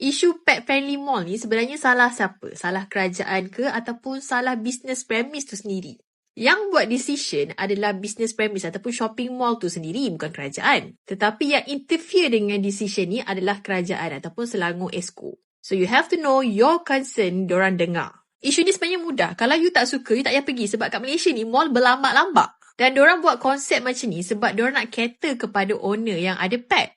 Isu pet friendly mall ni sebenarnya salah siapa? Salah kerajaan ke ataupun salah business premise tu sendiri? Yang buat decision adalah business premise ataupun shopping mall tu sendiri bukan kerajaan. Tetapi yang interfere dengan decision ni adalah kerajaan ataupun selangor ESCO. So you have to know your concern diorang dengar. Isu ni sebenarnya mudah. Kalau you tak suka, you tak payah pergi. Sebab kat Malaysia ni, mall berlambak-lambak. Dan diorang buat konsep macam ni sebab diorang nak cater kepada owner yang ada pet.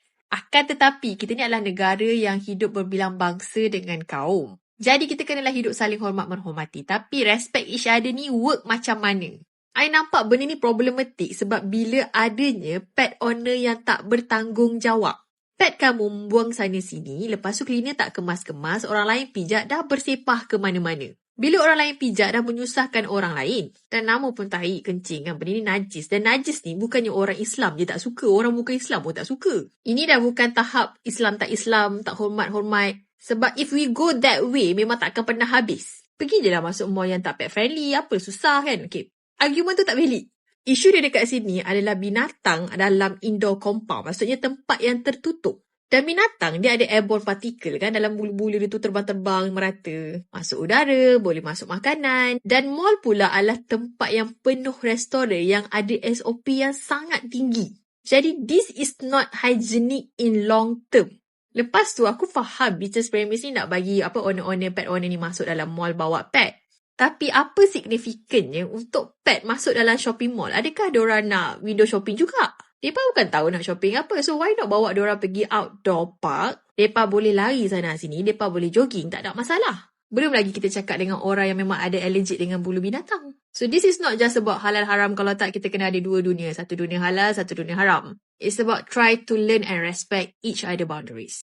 Akan tetapi, kita ni adalah negara yang hidup berbilang bangsa dengan kaum. Jadi kita kenalah hidup saling hormat menghormati. Tapi respect each other ni work macam mana? I nampak benda ni problematik sebab bila adanya pet owner yang tak bertanggungjawab. Pet kamu membuang sana sini, lepas tu cleaner tak kemas-kemas, orang lain pijak dah bersepah ke mana-mana. Bila orang lain pijak dah menyusahkan orang lain. Dan nama pun tahi kencing kan. Benda ni najis. Dan najis ni bukannya orang Islam je tak suka. Orang bukan Islam pun tak suka. Ini dah bukan tahap Islam tak Islam, tak hormat-hormat. Sebab if we go that way, memang takkan pernah habis. Pergi je lah masuk mall yang tak pet friendly. Apa susah kan? Okay. Argument tu tak valid. Isu dia dekat sini adalah binatang dalam indoor compound. Maksudnya tempat yang tertutup. Dan binatang dia ada airborne particle kan dalam bulu-bulu dia tu terbang-terbang merata. Masuk udara, boleh masuk makanan. Dan mall pula adalah tempat yang penuh restoran yang ada SOP yang sangat tinggi. Jadi this is not hygienic in long term. Lepas tu aku faham business premise ni nak bagi apa owner-owner pet owner ni masuk dalam mall bawa pet. Tapi apa signifikannya untuk pet masuk dalam shopping mall? Adakah diorang nak window shopping juga? Mereka bukan tahu nak shopping apa. So why not bawa diorang pergi outdoor park. Mereka boleh lari sana sini. Mereka boleh jogging. Tak ada masalah. Belum lagi kita cakap dengan orang yang memang ada allergic dengan bulu binatang. So this is not just about halal haram. Kalau tak kita kena ada dua dunia. Satu dunia halal, satu dunia haram. It's about try to learn and respect each other boundaries.